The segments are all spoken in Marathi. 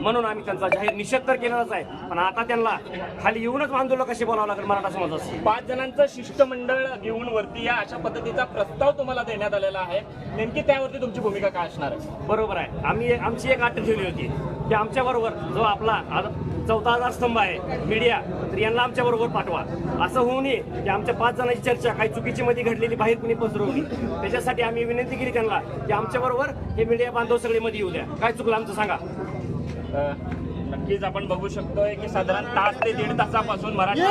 म्हणून आम्ही त्यांचा जाहीर निषेध तर केलेलाच आहे. पण आता त्यांना खाली येऊनच आंदोलन कशी बोलावं लागेल मराठा समाजास पाच जणांचं शिष्टमंडळ घेऊन वरती या अशा पद्धतीचा प्रस्ताव तुम्हाला देण्यात आलेला आहे. नेमकी त्यावरती तुमची भूमिका काय असणार आहे? बरोबर आहे. आम्ही आमची एक अट ठेवली होती की आमच्या बरोबर जो आपला चौथा हजार स्तंभ आहे मीडिया तर यांना आमच्या बरोबर पाठवा. असं होऊ नये की आमच्या पाच जणांची चर्चा काही चुकीची मध्ये घडलेली बाहेर कुणी पसरवली. त्याच्यासाठी आम्ही विनंती केली त्यांना की आमच्या बरोबर हे मीडिया बांधव सगळे मध्ये येऊ द्या. काय चुकलं आमचं सांगा. नक्कीच आपण बघू शकतोय की साधारण तास ते दीड तासापासून मराठी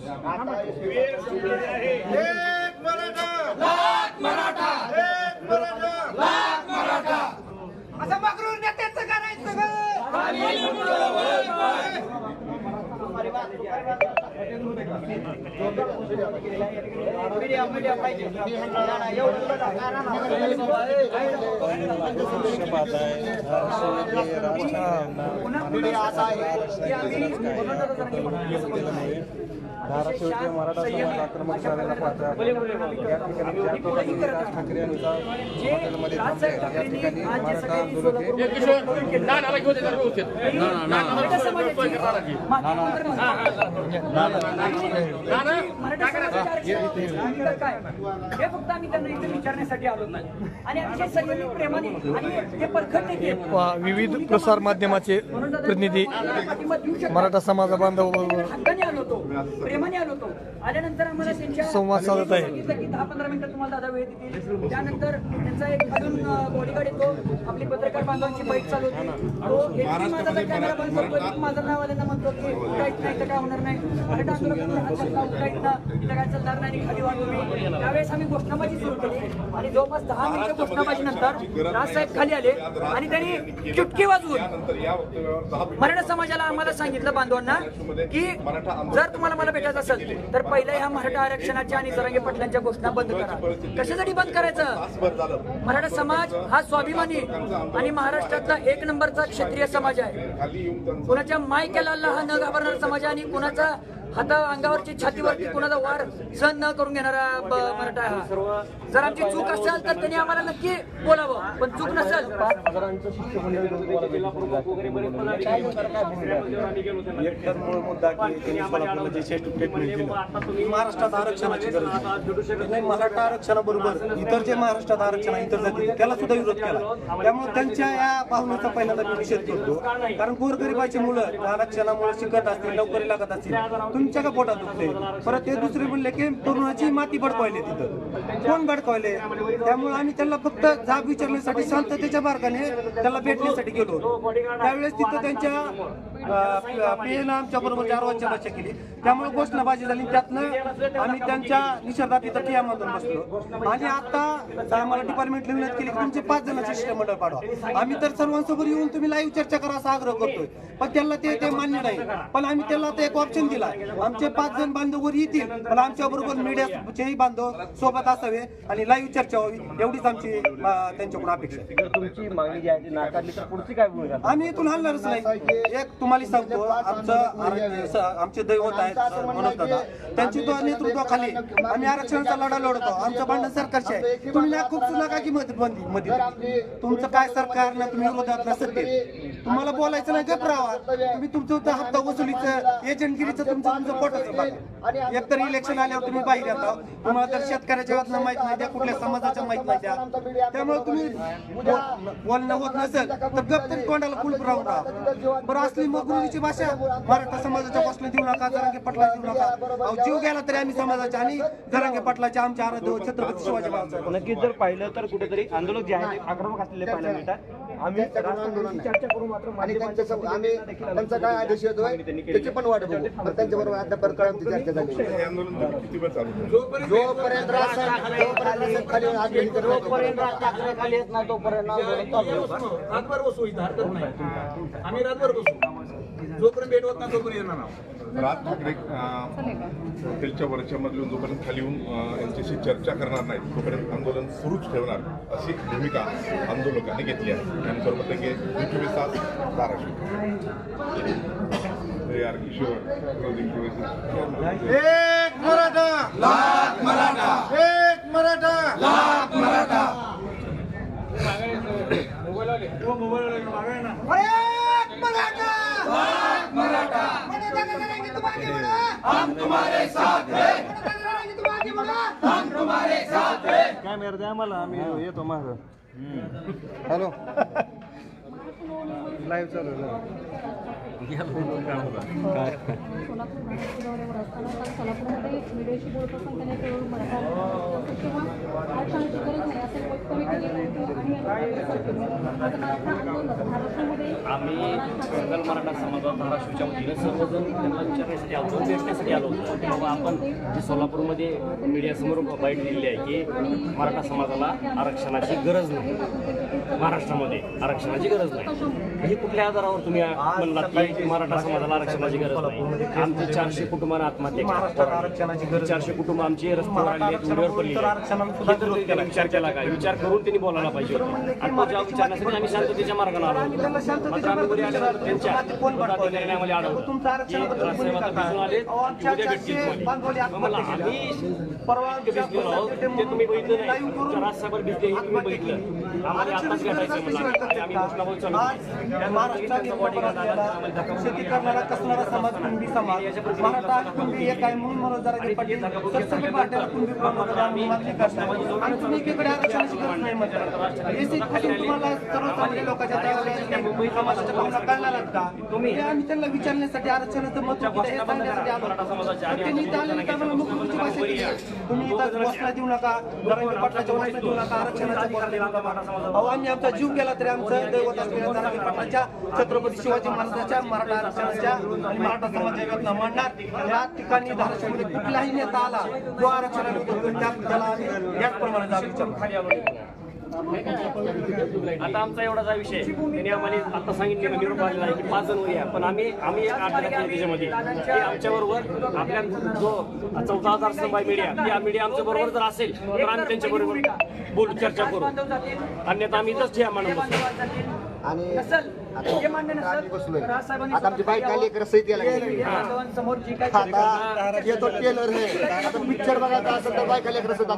एक मराठा एक मराठा. एक मराठा लाख मराठा. असं मगरूर नेत्याचं करायचं सगळं धाराशिवचे मराठा समाज आक्रमक झालेला पाहता या ठिकाणी ज्या ठिकाणी राज ठाकरे यांचा हॉटेलमध्ये थांबले या ठिकाणी मराठा हे हे फक्त आम्ही त्यांना इथे विचारण्यासाठी आलो नाही आणि प्रेमाने आणि परखडने केलं. वा- विविध प्रसार माध्यमाचे प्रतिनिधी. मराठा समाजा बांधवाबरोबर हक्काने आलो होतो प्रेमाने आलो होतो आल्यानंतर आम्हाला त्यांच्या संवाद साधत आहे. की दहा पंधरा मिनिटं तुम्हाला दादा वेळ देतील त्यानंतर त्यांचा एक अजून बॉडीगार्ड येतो आपली पत्रकार बांधवांची बैठ चालू होती तो माझा कॅमेरा बंद करतो माझं नाव आल्यानं म्हणतो की उठायच नाही तर काय होणार नाही मराठा आंदोलकांना हात चालता उठायच ना इथं काय चालणार नाही आणि खाली वाढू मी त्यावेळेस आम्ही घोषणाबाजी सुरू केली. आणि जवळपास दहा मिनिटं घोषणाबाजी नंतर राजसाहेब खाली आले आणि त्यांनी चुटकी वाजवून मराठा समाजाला आम्हाला सांगितलं बांधवांना की जर तुम्हाला मला भेटायचं असेल तर पहिलं ह्या मराठा आरक्षणाच्या आणि जरांगे पाटलांच्या घोषणा बंद करा. कशासाठी बंद करायचं? मराठा समाज हा स्वाभिमानी आणि महाराष्ट्रातला एक नंबरचा क्षत्रिय समाज आहे. कुणाच्या माय केला हा न घाबरणारा समाज आहे आणि कुणाचा हाता अंगावरची छातीवरती कुणाचा वार सहन न करून घेणारा मराठा हा. जर आमची चूक असेल तर त्यांनी आम्हाला नक्की बोलावं पण चूक नसेल. महाराष्ट्रात आरक्षणाची गरज नाही मराठा आरक्षणाबरोबर इतर जे महाराष्ट्रात आरक्षण आहे इतर जाती त्याला सुद्धा विरोध केला. त्यामुळे त्यांच्या या भावनेचा पहिल्यांदा मी निषेध करतो. कारण गोरगरिबाची मुलं आरक्षणामुळे शिकत असतील नोकरी लागत असतील तुमच्या का पोटात दुखते परत ते दुसरे म्हणले की तरुणाची माती भडकवायले तिथं. कोण भडकवायले त्यामुळे आम्ही त्यांना फक्त जाब विचारण्यासाठी शांततेच्या मार्गाने त्याला भेटण्यासाठी गेलो त्यावेळेस तिथं त्यांच्या पीएनं आमच्या बरोबर चार वाजच्या भाषा केली. त्यामुळे घोषणाबाजी झाली. त्यातनं आम्ही त्यांच्या निषेधात तिथं ठिया मानून बसलो. आणि आता आम्हाला डिपार्टमेंटला विनंती केली की तुमचे पाच जणांचे शिष्टमंडळ पाडवा. आम्ही तर सर्वांसोबत येऊन तुम्ही लाईव्ह चर्चा करा असा आग्रह करतोय. पण त्यांना ते ते मान्य नाही. पण आम्ही त्यांना आता एक ऑप्शन दिला. आमचे पाच जण बांधव वर येतील पण आमच्या बरोबर मीडियाचेही बांधव सोबत असावे आणि लाईव्ह चर्चा व्हावी एवढीच आमची त्यांच्याकडून अपेक्षा. तुमची मागणी जी आहे ती नाकारली तर पुढची काय भूमिका? आम्ही इथून हलणारच नाही. एक तुम्हाला सांगतो आमचं आमचे दैवत आहेत मनोज दादा. त्यांची तो नेतृत्वाखाली आम्ही आरक्षणाचा लढा लढतो आमचं भांडण सरकारचे आहे. तुम्ही ना खूप नका की मत बंदी मध्ये तुमचं काय सरकार ना तुम्ही विरोधात ना सत्तेत तुम्हाला बोलायचं नाही गप राहा तुम्ही तुमचं हप्ता वसुलीचं एजंटगिरीचं तुमचं तुमचं पोटाचं एकतर इलेक्शन आल्यावर तुम्ही बाहेर येता. तुम्हाला तर शेतकऱ्याच्या बातम्या माहीत नाही त्या कुठल्या समाजाच्या माहीत नाही त्या. त्यामुळे तुम्ही बोल- बोलणं होत नसेल तर गप तरी तोंडाला कुलप राहून राहा. बरं असली मगरुरीची भाषा. मराठा समाजाच्या गोष्टी देऊ नका जरांगे पटला देऊ नका. अहो, जीव गेला तरी आम्ही समाजाच्या आणि जरांगे पटलाच्या आमच्या आराध्य छत्रपती शिवाजी महाराज नक्कीच जर पाहिलं तर कुठेतरी आंदोलक जे आहे ते आक्रमक असलेले पाहायला मिळतात. आम्ही राष्ट्रवादीशी चर्चा करू मात्र आणि त्यांच्या माध्यमांच्या सम- आम्ही त्यांचा काय आदेश येतोय त्याची पण वाट बघू. पण त्यांच्या बरोबर अद्याप आमची चर्चा झाली जोपर्यंत राज साहेब- जोपर्यंत राज साहेब खाली हात घेऊन करत नाही, तोपर्यंत खाली येत नाही तोपर्यंत आंदोलन चालू आहे. रातभर बसू इथं हरकत नाही. आम्ही रातभर बसू. जोपर्यंत भेट होत नाही तोपर्यंत येणार नाही राज ठाकरे अं, हॉटेलच्या वरच्या मजलीहून जोपर्यंत खाली येऊन अं, यांच्याशी चर्चा करणार नाही तोपर्यंत आंदोलन सुरूच ठेवणार अशी भूमिका आंदोलकांनी घेतली आहे. म्हटलं की चोवीस तास धाराशिव. आर किशोर प्रदीप चोवीस एक मराठा. लाख मराठा. एक मराठा. लाख मराठा. एक मराठा लाख मराठा. हम तुम्हारे साथ हैं हम तुम्हारे साथ हैं कॅमेरा द्या मला आम्ही येतो माझं हॅलो. लाईव्ह चालू आम्ही सकल मराठा समाजात धाराशिवच्या वतीनं सर्वजण त्यांना विचारण्यासाठी आलो होतो, भेटण्यासाठी आलो होतो. की बाबा आपण जी सोलापूरमध्ये मीडियासमोर बाईट दिलेली आहे की मराठा समाजाला आरक्षणाची गरज नाही. महाराष्ट्रामध्ये आरक्षणाची गरज नाही. ही कुठल्या आधारावर तुम्ही म्हणलात की मराठा समाजाला आरक्षणाची गरज नाही? आमचे चारशे कुटुंबांना आत्महत्या महाराष्ट्रात आरक्षणाची गरज चारशे कुटुंब आमचे रस्त्यावर उघड्यावर. आरक्षणाला त्यांनी विचार केला काय विचार करून त्यांनी बोलायला पाहिजे. आणि तो विचारण्यासाठी आम्ही शांततेच्या मार्गाने आलो होतो. मात्र आम्ही वरी आल्यानंतर त्यांच्या पदाधिकाऱ्यांनी आम्हाला अडवलं की राजसाहेबांना भिजून आले उद्या भेटतील मला आम्ही परवा आहोत ते तुम्ही बघितलं नाही भिजले हे तुम्ही बघितलं. आम्हाला आताच आम्ही चालू शेती करणारा. कसणारा समाज कुणबी समाज? मराठा कुणबी एक आहे म्हणून ते पटेल सगळे पाट्याला आम्ही मागणी करणार आणि तुम्ही एकीकडे आरक्षणाची गरज नाही एसी खाली तुम्हाला सर्वसामान्य लोकांच्या मुंबई समाजाच्या भावना कळणार का? तुम्ही आम्ही त्यांना विचारण्यासाठी आरक्षणाचं महत्त्व सांगण्यासाठी आलो त्यांनी आल्यानंतर आम्हाला मुख्यमंत्री भाषा तुम्ही इथं घोषणा देऊ नका पाटलाच्या घोषणा देऊ नका आरक्षणाचा बोर्ड देऊ नका. अहो आम्ही आमचा जीव गेला तरी आमचं दैवत असलेल्या नरेंद्र पाटलाच्या छत्रपती शिवाजी महाराजांच्या मराठा आरक्षणाच्या आणि मराठा समाजाच्या व्यथा मांडणार. या ठिकाणी धाराशिवमध्ये कुठलाही नेता आला करेल, त्या त्याला आम्ही याचप्रमाणे जाब विचारू आता आमचा एवढाचा विषय. त्यांनी आम्हाला आता सांगितलं निरोप आलेला आहे की पाच जण या पण आम्ही आम्ही एक आठ त्याच्यामध्ये. ते आमच्या बरोबर आपल्या जो चौथा हजार स्तंभ आहे मीडिया त्या मीडिया आमच्या बरोबर जर असेल तर आम्ही त्यांच्या बरोबर बोलू चर्चा करू. अन्यथा आम्ही इथंच ठेवा म्हणून आणि हे आता आमची बाईक आली एक येतो टेलर आहे. आता पिक्चर बघायचा असेल तर बायकाला एक रसद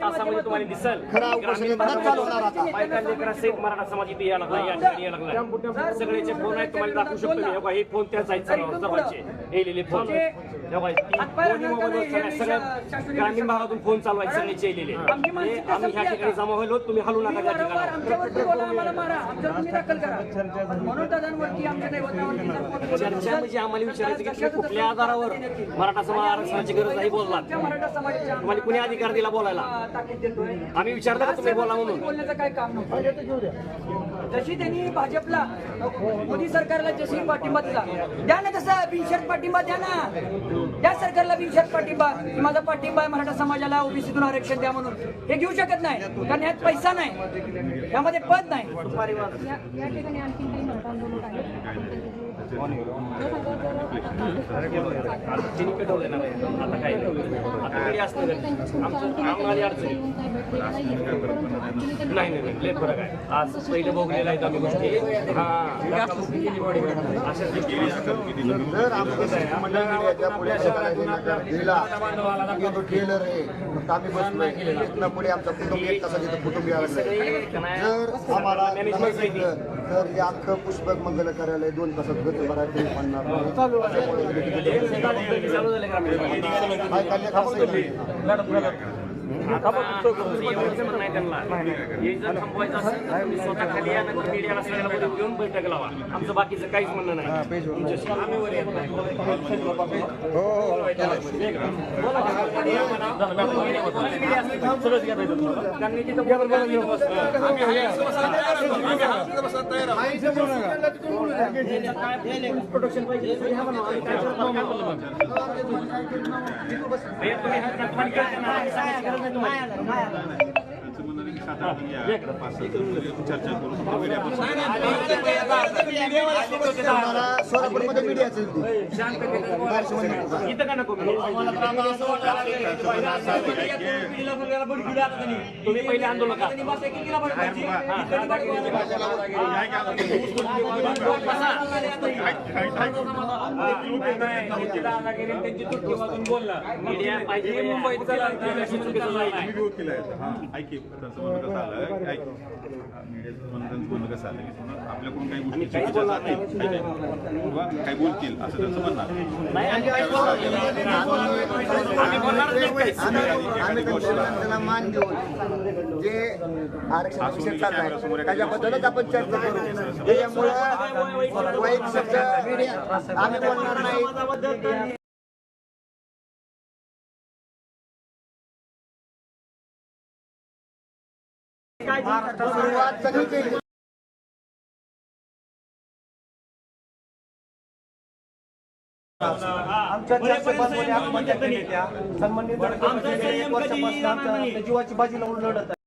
तासामध्ये तुम्हाला दिसल. खरं उपोषण चालू होणार आता. बायका लेकरं सहित मराठा समाज इथे यायला लागला या ठिकाणी यायला लागला सगळ्याचे फोन आहेत तुम्हाला दाखवू शकतो मी. हे बघा, हे फोन त्याच आहेत सर्व सर्वांचे हे लिहिले फोन हे ग्रामीण भागातून फोन चालू आहेत सगळ्याचे हे आम्ही ह्या ठिकाणी जमा होईल तुम्ही हलू नका त्या ठिकाणी आम्हाला मारा. आमच्यावर तुम्ही दाखल करा. म्हणून दादांवरती आमच्या बोललं चर्चा म्हणजे आम्हाला विचारायचं की तुम्ही कुठल्या आधारावर मराठा समाज आरक्षणाची गरज नाही बोललात त्या मराठा समाजाच्या तुम्हाला कुणी अधिकार दिला बोलायला? ताकीद देतोय. आम्ही विचारलं का तुम्ही बोला म्हणून? बोलण्याचं काय काम नव्हतं. जशी त्यांनी भाजपला मोदी सरकारला जशी पाठिंबा दिला द्या ना तसा बिनशर्त पाठिंबा द्या ना. या सरकारला बिनशर्त पाठिंबा की माझा पाठिंबा आहे मराठा समाजाला ओबीसीतून आरक्षण द्या म्हणून. हे घेऊ शकत नाही. कारण यात पैसा नाही. यामध्ये पद नाही. नाही फरक आहे आज पहिले भोगलेलं आम्ही गोष्टी हा पुढे आमचा कुटुंब एक तासात इथं कुटुंब यायला लागलंय. जर आम्हाला तर हे अख्खं पुष्पक मंगल कार्यालय दोन तासात गती भरायला म्हणणार नाही. चालू झालं ग्रामीण काय काढले खास नाही. आता आहे त्यांना. हे जर थांबवायचं असेल तर तुम्ही स्वतः खाली या नंतर मीडियाला सगळ्याला बोलून घेऊन बैठक लावा. आमचं बाकीचं काहीच म्हणणं नाही. तुमच्याशी आम्ही वर येत नाही. त्यांनी तिथं प्रोडक्शन पाहिजे नाही, तुम्ही करू सोलापूरमध्ये मीडियाचं होती इथं का नको तुम्ही पहिले आंदोलन का आपल्याकडून काही गोष्टी चुकीच्या जातील? किंवा काही बोलतील असं त्यांचं म्हणणं आहे. नाही आम्ही काहीच बोलणार नाही. आम्ही बोलणारच नाही काहीच. आम्ही आम्ही त्यांच्या त्यांना मान देऊन जे आरक्षण विषय चाललाय त्याच्याबद्दलच आपण चर्चा करू. त्याच्यामुळं वाईट शब्द आम्ही बोलणार नाही. सुरुवात सगळी केली. आमच्या आमच्या जीवाची बाजी लावून लढत आहे.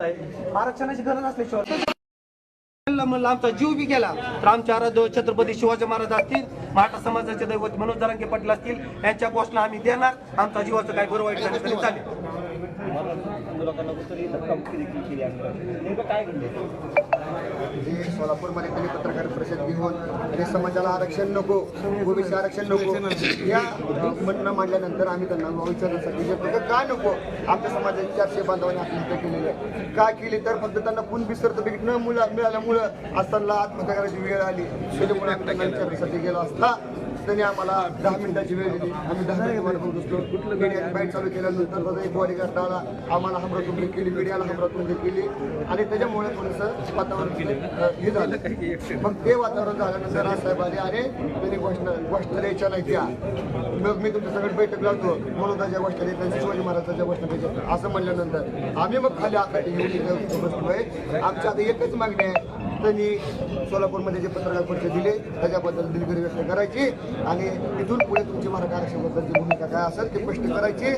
आरक्षणाची गरज असल्याशिवाय म्हणलं आमचा जीव बी गेला. तर आमच्या आराध्य छत्रपती शिवाजी महाराज असतील मराठा समाजाचे दैवत मनोज दरंगे पाटील असतील यांच्या घोषणा आम्ही देणार. आमचा जीवाचं काय बरं वाईट झालं तरी चालेल. सोलापूरमध्ये त्यांनी पत्रकार परिषद घेऊन आणि समाजाला आरक्षण नको. भूमीचे आरक्षण नको. या म्हणणं मांडल्यानंतर आम्ही त्यांना विचारण्यासाठी घेतो का नको आमच्या समाजाची चारशे बांधवांनी आत्महत्या केलेली आहे का केली? तर फक्त त्यांना कोण बिसरतं बिगट न मुला. मिळाल्यामुळं आज त्यांना आत्महत्या करायची वेळ आली. त्याच्यामुळे आम्ही त्यांना विचारण्यासाठी गेलो असता. त्यांनी आम्हाला दहा मिनिटाची वेळ दिली. आम्ही दहा मिनिट करू कुठलं बसलो मीडियाची बाईट चालू केल्यानंतर माझा एक बॉडीगार्ड आला आम्हाला हमरातुंडी केली मीडियाला हमरातुंडी केली. आणि त्याच्यामुळे थोडंसं वातावरण अ, हे झालं. मग ते वातावरण झाल्यानंतर राजसाहेबांनी अरे त्यांनी घोषणा घोषणा द्यायच्या नाही त्या. मग मी तुमच्या सगळं बैठक लावतो. म्हणून त्याच्या घोषणा द्यायच्या शिवाजी महाराजांच्या घोषणा द्यायच्या असं म्हणल्यानंतर आम्ही मग खाली आखाटी घेऊन बसलोय आमची आता एकच मागणी आहे. त्यांनी सोलापूरमध्ये जे पत्रकार परिषद दिले त्याच्याबद्दल दिलगिरी व्यक्त करायची आणि इथून पुढे तुमची मराठा आरक्षणाबद्दलची भूमिका काय असेल ते स्पष्ट करायची.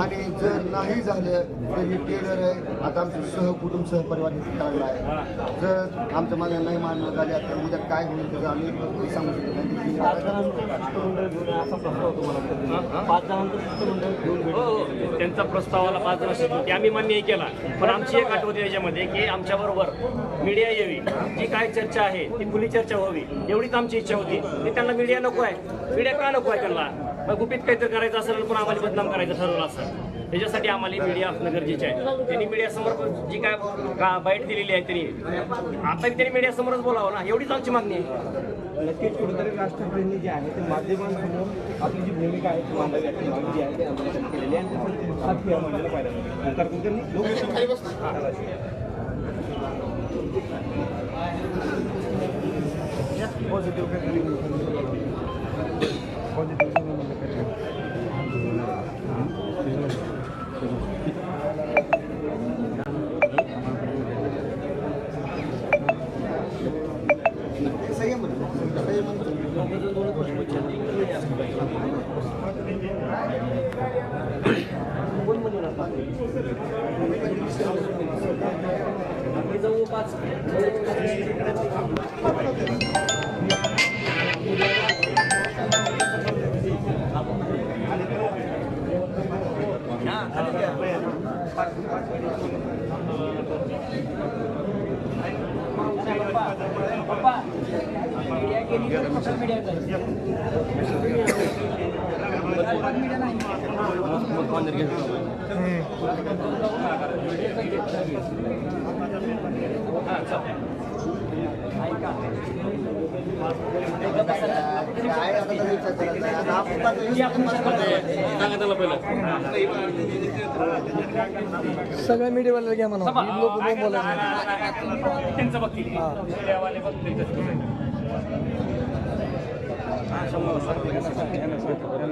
आणि जर नाही झालं तर ही टेलर आहे. आता आमचं सहकुटुंब सहपरिवार करायला आहे. जर आमच्या मागे नाही मान्य झाल्या तर उद्या काय होईल त्याचं आम्ही सांगू शकत नाही. त्यांचा प्रस्तावाला पाच वर्ष की आम्ही मान्य केला. पण आमची एक आठ होती याच्यामध्ये की आमच्या बरोबर मीडिया यावी. जी काय चर्चा आहे ती खुली चर्चा व्हावी. एवढीच आमची इच्छा होती. की त्यांना मीडिया नको आहे. मीडिया का नको आहे त्यांना? मग गुपित काहीतरी करायचं असेल पण आम्हाला बदनाम करायचं ठरवलं असं त्याच्यासाठी आम्हाला मीडिया असणं गरजेचं आहे. त्यांनी मीडियासमोर जी काय का बाईट दिलेली आहे त्यांनी. आता त्यांनी मीडियासमोरच बोलावं ना. एवढीच आमची मागणी आहे. नक्कीच कुठेतरी राष्ट्रप्रेमी जे आहे ते माध्यमांसमोर आपली जी भूमिका आहे ती मांडावी आपली मागणी आहे ती आंदोलन केलेली आहे. आणि त्यासाठी सात फेऱ्या मांडायला पाहिजे Omkar Yeah, positive. Ini Pak. Pak. सगळ्या मीडियावाल्याला घ्या म्हणा. लोक कोण बोलायचं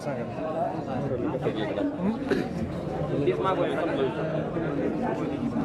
सांगा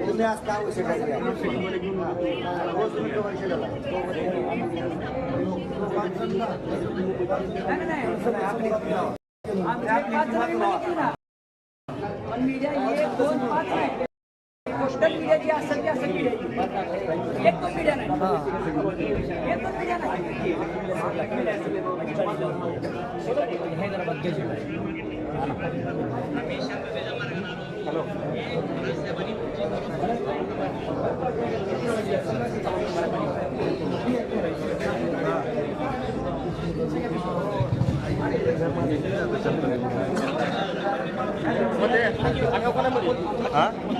तुम्ही असता आवश्यक आहे मीडिया एक दोन पाच आहे सोशल मीडिया जी असेल ती असेल मीडियाची एक पण मीडिया नाही एक पण मीडिया नाही हॅलो हा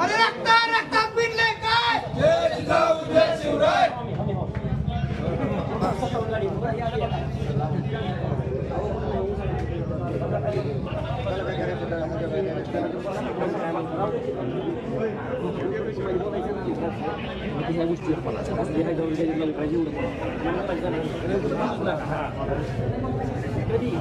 अरे रक्ता रक्ता पिटले काय जय जिजाऊ जय शिवराय ह्या गोष्टी ह्या गावी गेलेलं पाहिजे एवढं Thank you.